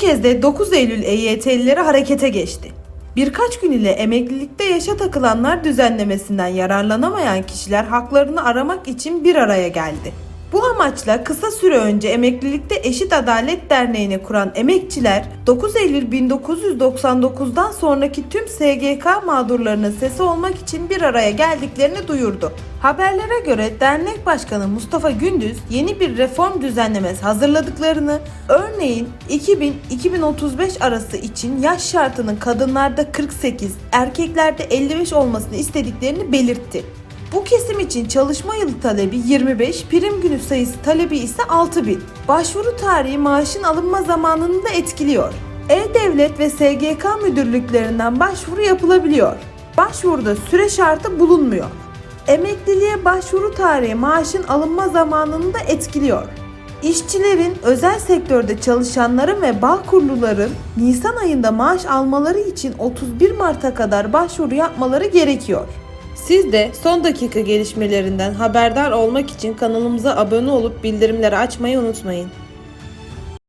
kez de 9 Eylül EYT'lileri harekete geçti. Birkaç gün ile emeklilikte yaşa takılanlar düzenlemesinden yararlanamayan kişiler haklarını aramak için bir araya geldi. Bu amaçla kısa süre önce Emeklilikte Eşit Adalet Derneği'ni kuran emekçiler 9 Eylül 1999'dan sonraki tüm SGK mağdurlarının sesi olmak için bir araya geldiklerini duyurdu. Haberlere göre dernek başkanı Mustafa Gündüz yeni bir reform düzenlemesi hazırladıklarını, örneğin 2000-2035 arası için yaş şartının kadınlarda 48, erkeklerde 55 olmasını istediklerini belirtti. Bu kesim için çalışma yılı talebi 25, prim günü sayısı talebi ise 6000. Başvuru tarihi maaşın alınma zamanını da etkiliyor. E-Devlet ve SGK müdürlüklerinden başvuru yapılabiliyor. Başvuruda süre şartı bulunmuyor. Emekliliğe başvuru tarihi maaşın alınma zamanını da etkiliyor. İşçilerin, özel sektörde çalışanların ve bağ kuruluların Nisan ayında maaş almaları için 31 Mart'a kadar başvuru yapmaları gerekiyor. Siz de son dakika gelişmelerinden haberdar olmak için kanalımıza abone olup bildirimleri açmayı unutmayın.